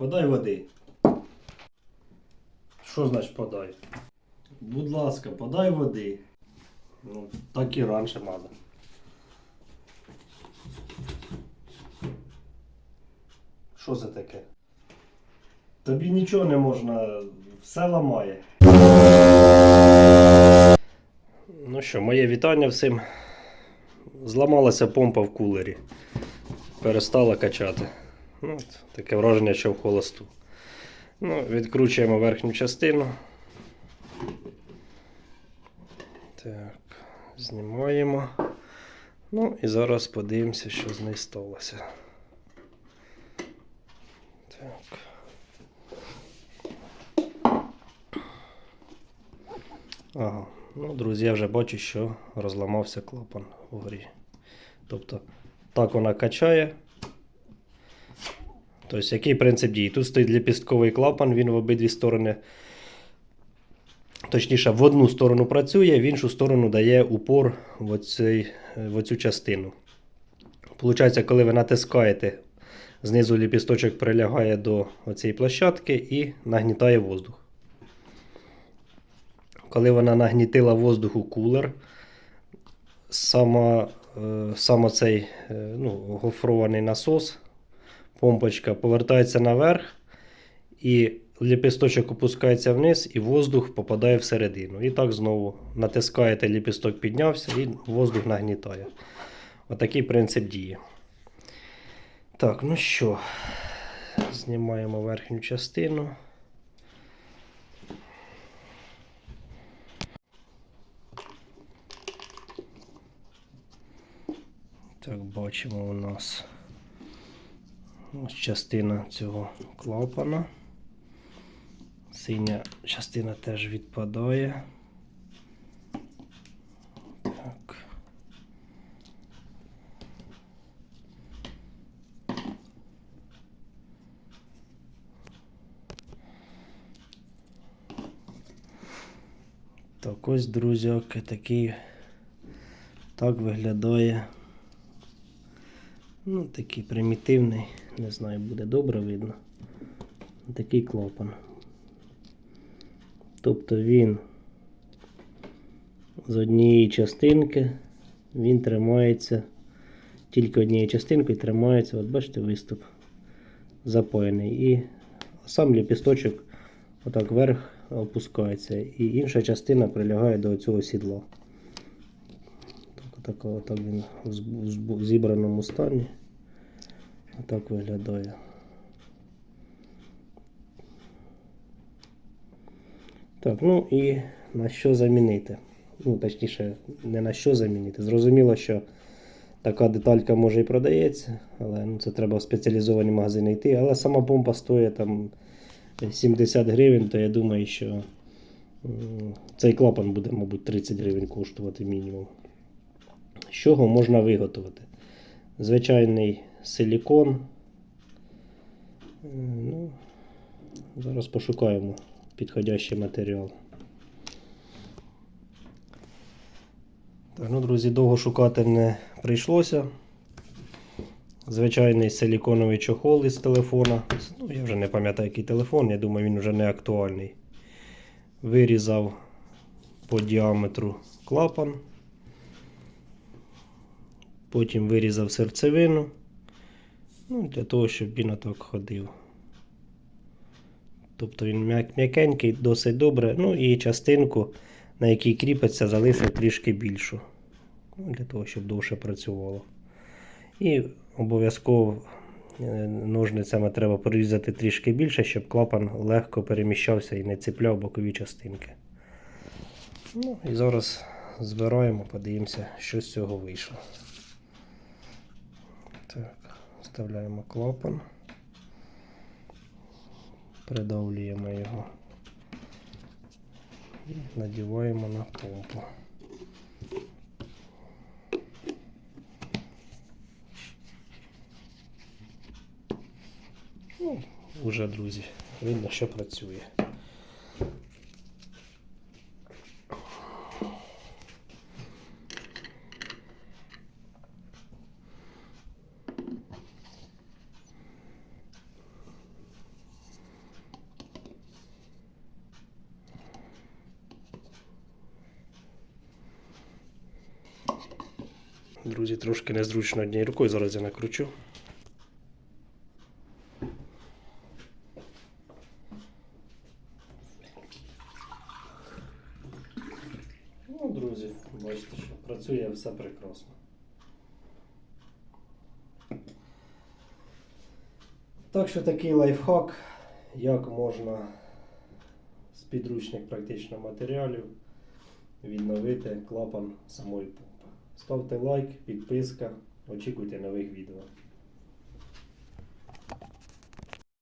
Подай води. Що значить подай? Будь ласка, подай води. Ну, так і раніше треба. Що це таке? Тобі нічого не можна, все ламає. Ну що, моє вітання всім. Зламалася помпа в кулері. Перестала качати. Ну, таке враження, що в холосту. Ну, відкручуємо верхню частину. Так, знімаємо. Ну і зараз подивимося, що з нею сталося. Так. Ага. Ну, друзі, я вже бачу, що розламався клапан вгорі. Тобто, так вона качає. Тобто, який принцип дії? Тут стоїть ліпістковий клапан, він в обидві сторони. Точніше, в одну сторону працює, в іншу сторону дає упор в, оцей, в оцю частину. Получається, коли ви натискаєте, знизу ліпісточок прилягає до цієї площадки і нагнітає воздух. Коли вона нагнітила воздух у кулер, сама, е, саме цей е, ну, гофрований насос, помпочка повертається наверх, і ліпісточок опускається вниз, і воздух попадає всередину. І так знову натискаєте, ліпісток піднявся і воздух нагнітає. Отакий принцип дії. Так, ну що, знімаємо верхню частину. Так, бачимо у нас ось частина цього клапана. Синя частина теж відпадає. Так. Так ось, друзяки, такий так виглядає. Ну, такий примітивний, не знаю, буде добре видно. Такий клапан. Тобто він з однієї частинки він тримається тільки однією частинкою тримається, от бачите, виступ запаяний. І сам ліпісточок отак вверх опускається. І інша частина прилягає до цього сідла. Так, отак, він в зібраному стані. Отак виглядає. Так, ну і на що замінити? Ну, точніше, не на що замінити. Зрозуміло, що така деталька може і продається, але ну, це треба в спеціалізовані магазини йти. Але сама помпа стоїть там 70 гривень, то я думаю, що цей клапан буде, мабуть, 30 гривень коштувати мінімум. З чого можна виготовити? Звичайний силікон. Е, Ну, зараз пошукаємо підходящий матеріал. Так, ну, друзі, довго шукати не прийшлося. Звичайний силіконовий чохол із телефона. Ну, я вже не пам'ятаю, який телефон, я думаю, він вже не актуальний. Вирізав по діаметру клапан. Потім вирізав серцевину. Ну, для того, щоб він отак ходив. Тобто він м'якенький, досить добре. Ну і частинку, на якій кріпиться, залишив трішки більшу. Ну, для того, щоб довше працювало. І обов'язково е, ножницями треба порізати трішки більше, щоб клапан легко переміщався і не цепляв бокові частинки. Ну і зараз збираємо, подивимося, що з цього вийшло. Так, вставляємо клапан. Придавлюємо його. І надіваємо на помпу. Ну, уже, друзі, видно, що працює. Друзі, трошки незручно однією рукою, зараз я накручу. Ну, друзі, бачите, що працює все прекрасно. Так що такий лайфхак, як можна з підручних практично матеріалів відновити клапан самої помпи. Ставте лайк, підписка, очікуйте нових відео.